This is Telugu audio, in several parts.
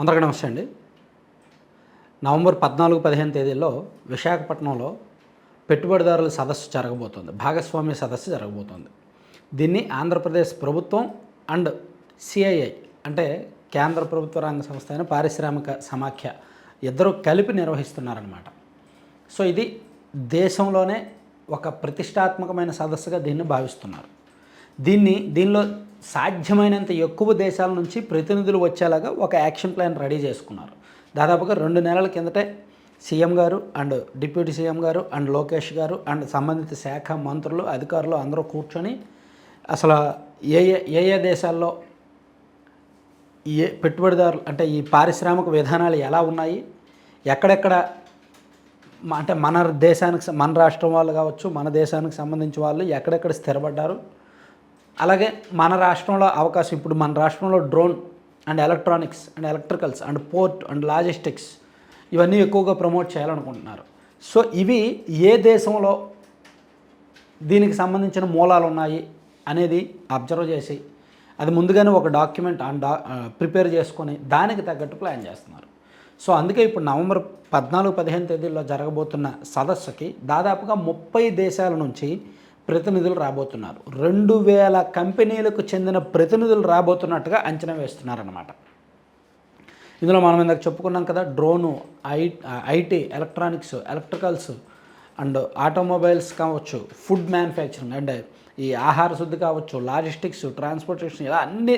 అందరికీ నమస్తే అండి. నవంబర్ పద్నాలుగు పదిహేను తేదీల్లో విశాఖపట్నంలో పెట్టుబడిదారుల సదస్సు జరగబోతోంది. భాగస్వామ్య సదస్సు జరగబోతోంది. దీన్ని ఆంధ్రప్రదేశ్ ప్రభుత్వం అండ్ సిఐఐ అంటే కేంద్ర ప్రభుత్వ రంగ సంస్థ అయిన పారిశ్రామిక సమాఖ్య ఇద్దరు కలిపి నిర్వహిస్తున్నారనమాట సో ఇది దేశంలోనే ఒక ప్రతిష్టాత్మకమైన సదస్సుగా దీన్ని భావిస్తున్నారు. దీన్ని దీనిలో సాధ్యమైనంత ఎక్కువ దేశాల నుంచి ప్రతినిధులు వచ్చేలాగా ఒక యాక్షన్ ప్లాన్ రెడీ చేసుకున్నారు. దాదాపుగా రెండు నెలల కిందటే సీఎం గారు అండ్ డిప్యూటీ సీఎం గారు అండ్ లోకేష్ గారు అండ్ సంబంధిత శాఖ మంత్రులు అధికారులు అందరూ కూర్చొని అసలు ఏ ఏ ఏ దేశాల్లో ఏ పెట్టుబడిదారులు అంటే ఈ పారిశ్రామిక విధానాలు ఎలా ఉన్నాయి ఎక్కడెక్కడ అంటే మన దేశానికి మన రాష్ట్రం వాళ్ళు కావచ్చు మన దేశానికి సంబంధించిన వాళ్ళు ఎక్కడెక్కడ స్థిరపడ్డారు అలాగే మన రాష్ట్రంలో అవకాశం ఇప్పుడు మన రాష్ట్రంలో drone and electronics and electricals and port and logistics ఇవన్నీ ఎక్కువగా ప్రమోట్ చేయాలనుకుంటున్నారు. సో ఇవి ఏ దేశంలో దీనికి సంబంధించిన మూలాలు ఉన్నాయి అనేది అబ్జర్వ్ చేసి అది ముందుగానే ఒక డాక్యుమెంట్ ఆ డా ప్రిపేర్ చేసుకొని దానికి తగ్గట్టు ప్లాన్ చేస్తున్నారు. సో అందుకే ఇప్పుడు నవంబర్ పద్నాలుగు పదిహేను తేదీల్లో జరగబోతున్న సదస్సుకి దాదాపుగా ముప్పై దేశాల నుంచి ప్రతినిధులు రాబోతున్నారు. రెండు వేల కంపెనీలకు చెందిన ప్రతినిధులు రాబోతున్నట్టుగా అంచనా వేస్తున్నారన్నమాట. ఇందులో మనం ఇందాక చెప్పుకున్నాం కదా drone I IT electronics electricals and automobiles కావచ్చు ఫుడ్ మ్యానుఫ్యాక్చరింగ్ అండ్ ఈ ఆహార శుద్ధి కావచ్చు లాజిస్టిక్స్ ట్రాన్స్పోర్టేషన్ ఇలా అన్ని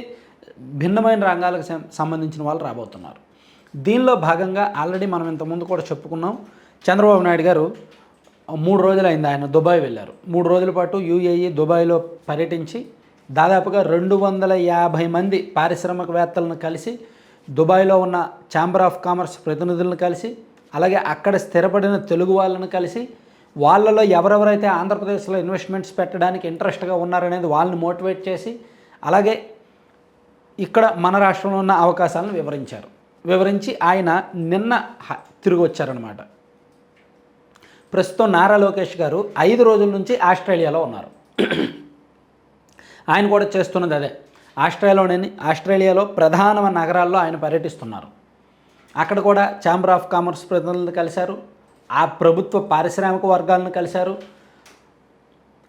భిన్నమైన రంగాలకు సంబంధించిన వాళ్ళు రాబోతున్నారు. దీనిలో భాగంగా ఆల్రెడీ మనం ఇంతకుముందు కూడా చెప్పుకున్నాం చంద్రబాబు నాయుడు గారు మూడు రోజులు అయింది ఆయన దుబాయ్ వెళ్ళారు. మూడు రోజుల పాటు యూఏఈ దుబాయ్లో పర్యటించి దాదాపుగా రెండు వందల యాభై మంది పారిశ్రామికవేత్తలను కలిసి దుబాయ్లో ఉన్న ఛాంబర్ ఆఫ్ కామర్స్ ప్రతినిధులను కలిసి అలాగే అక్కడ స్థిరపడిన తెలుగు వాళ్ళను కలిసి వాళ్ళలో ఎవరెవరైతే ఆంధ్రప్రదేశ్లో ఇన్వెస్ట్మెంట్స్ పెట్టడానికి ఇంట్రెస్ట్గా ఉన్నారనేది వాళ్ళని మోటివేట్ చేసి అలాగే ఇక్కడ మన రాష్ట్రంలో ఉన్న అవకాశాలను వివరించారు. వివరించి ఆయన నిన్న తిరిగి వచ్చారనమాట ప్రస్తుతం నారా లోకేష్ గారు ఐదు రోజుల నుంచి ఆస్ట్రేలియాలో ఉన్నారు. ఆయన కూడా చేస్తున్నది అదే. ఆస్ట్రేలియాలోని ఆస్ట్రేలియాలో ప్రధాన నగరాల్లో ఆయన పర్యటిస్తున్నారు. అక్కడ కూడా ఛాంబర్ ఆఫ్ కామర్స్ ప్రతినిధులను కలిశారు. ఆ ప్రభుత్వ పారిశ్రామిక వర్గాలను కలిశారు.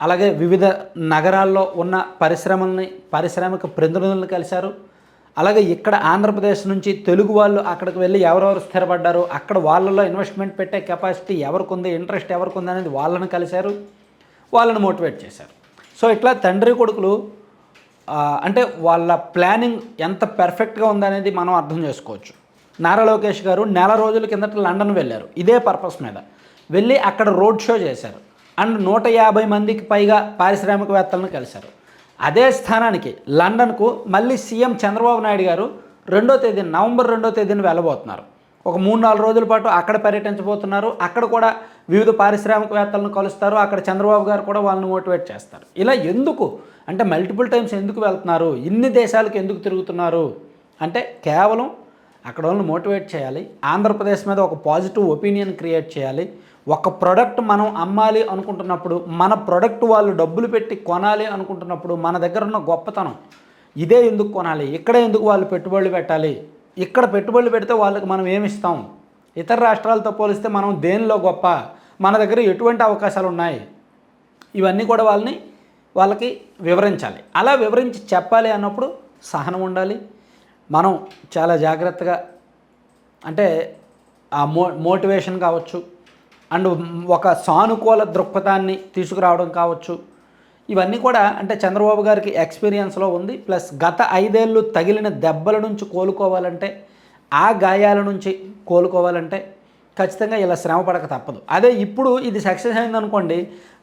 అలాగే వివిధ నగరాల్లో ఉన్న పరిశ్రమల్ని పారిశ్రామిక ప్రతినిధులను కలిశారు. అలాగే ఇక్కడ ఆంధ్రప్రదేశ్ నుంచి తెలుగు వాళ్ళు అక్కడికి వెళ్ళి ఎవరెవరు స్థిరపడ్డారు అక్కడ వాళ్ళలో ఇన్వెస్ట్మెంట్ పెట్టే కెపాసిటీ ఎవరికి ఉంది ఇంట్రెస్ట్ ఎవరికి ఉంది అనేది వాళ్ళని కలిశారు వాళ్ళని మోటివేట్ చేశారు. సో ఇట్లా తండ్రి కొడుకులు అంటే వాళ్ళ ప్లానింగ్ ఎంత పెర్ఫెక్ట్గా ఉందనేది మనం అర్థం చేసుకోవచ్చు. నారా లోకేష్ గారు నెల రోజుల కిందట లండన్ వెళ్ళారు. ఇదే పర్పస్ మీద. వెళ్ళి అక్కడ రోడ్ షో చేశారు. అండ్ నూట యాభై మందికి పైగా పారిశ్రామికవేత్తలను కలిశారు. అదే స్థానానికి లండన్కు మళ్ళీ సీఎం చంద్రబాబు నాయుడు గారు రెండో తేదీన నవంబర్ రెండో తేదీన వెళ్ళబోతున్నారు. ఒక మూడు నాలుగు రోజుల పాటు అక్కడ పర్యటించబోతున్నారు. అక్కడ కూడా వివిధ పారిశ్రామికవేత్తలను కలుస్తారు. అక్కడ చంద్రబాబు గారు కూడా వాళ్ళని మోటివేట్ చేస్తారు. ఇలా ఎందుకు? అంటే మల్టిపుల్ టైమ్స్ ఎందుకు వెళ్తున్నారు? ఇన్ని దేశాలకు ఎందుకు తిరుగుతున్నారు? అంటే కేవలం అక్కడ వాళ్ళని మోటివేట్ చేయాలి. ఆంధ్రప్రదేశ్ మీద ఒక పాజిటివ్ ఒపీనియన్ క్రియేట్ చేయాలి. ఒక ప్రోడక్ట్ మనం అమ్మాలి అనుకుంటున్నప్పుడు మన ప్రోడక్ట్ వాళ్ళు డబ్బులు పెట్టి కొనాలి అనుకుంటున్నప్పుడు మన దగ్గర ఉన్న గొప్పతనం ఇదే ఎందుకు కొనాలి? ఇక్కడ ఎందుకు వాళ్ళు పెట్టుబడులు పెట్టాలి? ఇక్కడ పెట్టుబడులు పెడితే వాళ్ళకి మనం ఏమిస్తాం ఇతర రాష్ట్రాలతో పోలిస్తే మనం దేనిలో గొప్ప? మన దగ్గర ఎటువంటి అవకాశాలు ఉన్నాయి? ఇవన్నీ కూడా వాళ్ళని వాళ్ళకి వివరించాలి. అలా వివరించి చెప్పాలి అన్నప్పుడు సహనం ఉండాలి. మనం చాలా జాగ్రత్తగా అంటే ఆ మో మోటివేషన్ కావచ్చు అండ్ ఒక సానుకూల దృక్పథాన్ని తీసుకురావడం కావచ్చు. ఇవన్నీ కూడా అంటే చంద్రబాబు గారికి ఎక్స్పీరియన్స్లో ఉంది. ప్లస్ గత ఐదేళ్ళు తగిలిన దెబ్బల నుంచి కోలుకోవాలంటే ఆ గాయాల నుంచి కోలుకోవాలంటే ఖచ్చితంగా ఇలా శ్రమ పడక తప్పదు. అదే ఇప్పుడు ఇది సక్సెస్ అయిందనుకోండి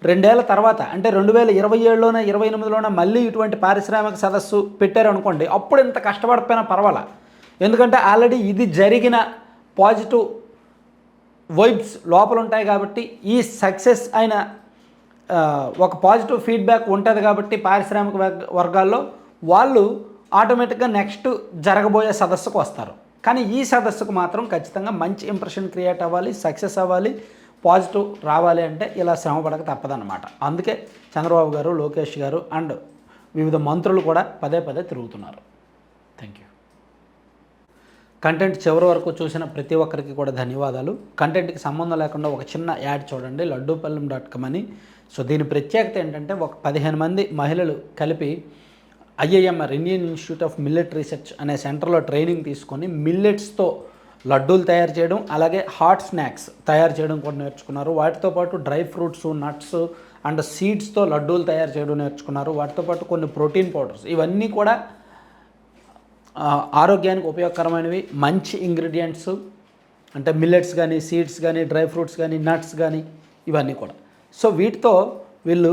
రెండేళ్ళ తర్వాత అంటే రెండు వేల ఇరవై ఏడులోనే ఇరవై ఎనిమిదిలోనే మళ్ళీ ఇటువంటి పారిశ్రామిక సదస్సు పెట్టారనుకోండి అప్పుడు ఇంత కష్టపడిపోయినా పర్వాలా? ఎందుకంటే ఆల్రెడీ ఇది జరిగిన పాజిటివ్ వైబ్స్ లోపల ఉంటాయి కాబట్టి ఈ సక్సెస్ అయిన ఒక పాజిటివ్ ఫీడ్బ్యాక్ ఉంటుంది కాబట్టి పారిశ్రామిక వర్గ- వర్గాల్లో వాళ్ళు ఆటోమేటిక్గా నెక్స్ట్ జరగబోయే సదస్సుకు వస్తారు. కానీ ఈ సదస్సుకు మాత్రం ఖచ్చితంగా మంచి ఇంప్రెషన్ క్రియేట్ అవ్వాలి సక్సెస్ అవ్వాలి పాజిటివ్ రావాలి అంటే ఇలా శ్రమ పడక తప్పదన్నమాట. అందుకే చంద్రబాబు గారు లోకేష్ గారు అండ్ వివిధ మంత్రులు కూడా పదే పదే తిరుగుతున్నారు. కంటెంట్ చివరి వరకు చూసిన ప్రతి ఒక్కరికి కూడా ధన్యవాదాలు. కంటెంట్కి సంబంధం లేకుండా ఒక చిన్న యాడ్ చూడండి లడ్డూపల్లెం డాట్ కామ్ అని. సో దీని ప్రత్యేకత ఏంటంటే ఒక పదిహేను మంది మహిళలు కలిపి IIMR Indian Institute of Millet Research అనే సెంటర్లో ట్రైనింగ్ తీసుకొని మిల్లెట్స్తో లడ్డూలు తయారు చేయడం అలాగే హాట్ స్నాక్స్ తయారు చేయడం కూడా నేర్చుకున్నారు. వాటితో పాటు డ్రై ఫ్రూట్స్ నట్స్ అండ్ సీడ్స్తో లడ్డూలు తయారు చేయడం నేర్చుకున్నారు. వాటితో పాటు కొన్ని ప్రోటీన్ పౌడర్స్ ఇవన్నీ కూడా ఆరోగ్యానికి ఉపయోగకరమైనవి మంచి ఇంగ్రీడియంట్స్ అంటే మిల్లెట్స్ కానీ సీడ్స్ కానీ డ్రై ఫ్రూట్స్ కానీ నట్స్ కానీ ఇవన్నీ కూడా. సో వీటితో వీళ్ళు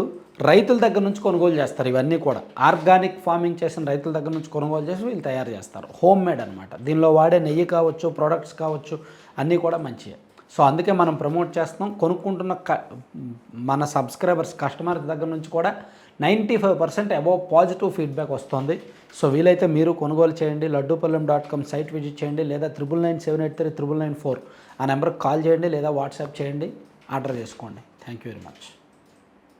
రైతుల దగ్గర నుంచి కొనుగోలు చేస్తారు ఇవన్నీ కూడా. ఆర్గానిక్ ఫార్మింగ్ చేసిన రైతుల దగ్గర నుంచి కొనుగోలు చేసి వీళ్ళు తయారు చేస్తారు. హోమ్ మేడ్ అనమాట దీనిలో వాడే నెయ్యి కావచ్చు ప్రోడక్ట్స్ కావచ్చు అన్నీ కూడా మంచివే సో అందుకే మనం ప్రమోట్ చేస్తున్నాం. కొనుక్కుంటున్న క మన సబ్స్క్రైబర్స్ కస్టమర్ దగ్గర నుంచి కూడా ninety five percent above positive feedback వస్తుంది. సో వీలైతే మీరు కొనుగోలు చేయండి Laddupallem dot com site visit చేయండి లేదా triple nine seven eight three triple nine four ఆ నెంబర్కి కాల్ చేయండి లేదా వాట్సాప్ చేయండి ఆర్డర్ చేసుకోండి. Thank you very much